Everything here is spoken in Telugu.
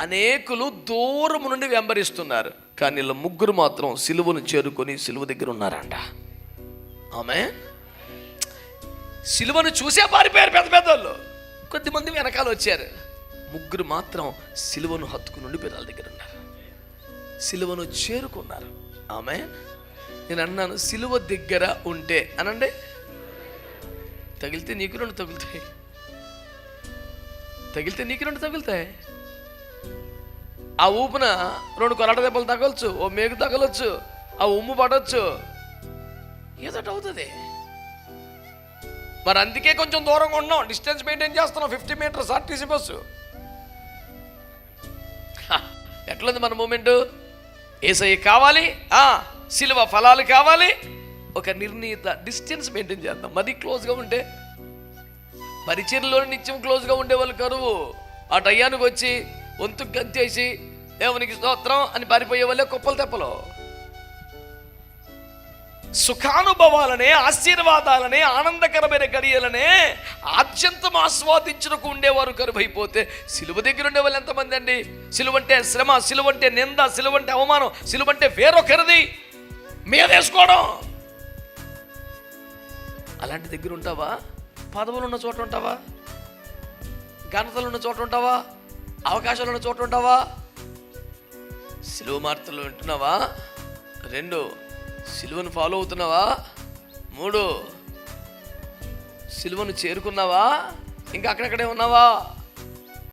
అనేకులు దూరం నుండి వెంబరిస్తున్నారు. కానీ వీళ్ళ ముగ్గురు మాత్రం సిలువను చేరుకొని సిలువ దగ్గర ఉన్నారంట. ఆమె? సిలువను చూసే పారిపోయారు పెద్ద పెద్దోళ్ళు. కొద్దిమంది వెనకాల వచ్చారు. ముగ్గురు మాత్రం సిలువను హత్తుకుని నుండి పిల్లల దగ్గర ఉన్నారు. సిలువను చేరుకున్నారు. ఆమె? నేను అన్నాను సిలువ దగ్గర ఉంటే అనండి. తగిలితే నీకు రెండు తగులుతాయి. తగిలితే నీకు రెండు తగులుతాయి. ఆ ఊపున రెండు కొరట దెబ్బలు తగలచ్చు ఓ మేకు తగలొచ్చు ఆ ఉమ్ము పడవచ్చు ఏదోటి అవుతుంది మరి అందుకే కొంచెం దూరంగా ఉన్నాం. డిస్టెన్స్ మెయింటైన్ చేస్తున్నాం. Fifty metres RTC bus. ఎట్లుంది మన మూమెంటు? ఏసఐ కావాలి సిలువ ఫలాలు కావాలి. ఒక నిర్ణీత డిస్టెన్స్ మెయింటైన్ చేద్దాం. మరీ క్లోజ్గా ఉంటే పరిచయంలో నిత్యం క్లోజ్గా ఉండే వాళ్ళు కరువు. ఆ టయానికి వచ్చి వంతు గంతేసి దేవునికి స్తోత్రం అని పారిపోయే వాళ్ళే కుప్పలు తెప్పలు. సుఖానుభవాలనే ఆశీర్వాదాలనే ఆనందకరమైన గడియలనే ఆద్యంతం ఆస్వాదించుటకు ఉండేవారు కరువైపోతే సిలువ దగ్గర ఉండే వాళ్ళు ఎంతమంది అండి? సిలువంటే శ్రమ సిలువంటే నింద సిలువంటే అవమానం సిలువంటే వేరొకరిది మీదేసుకోవడం. అలాంటి దగ్గర ఉంటావా? పదవులు ఉన్న చోట ఉంటావా? ఘనతలు ఉన్న చోట ఉంటావా? అవకాశాలు ఉన్న చోట ఉంటావా? సిలువ మార్తలు వింటున్నావా? రెండు సిలువను ఫాలో అవుతున్నావా? మూడు సిలువను చేరుకున్నావా? ఇంకా అక్కడక్కడే ఉన్నావా?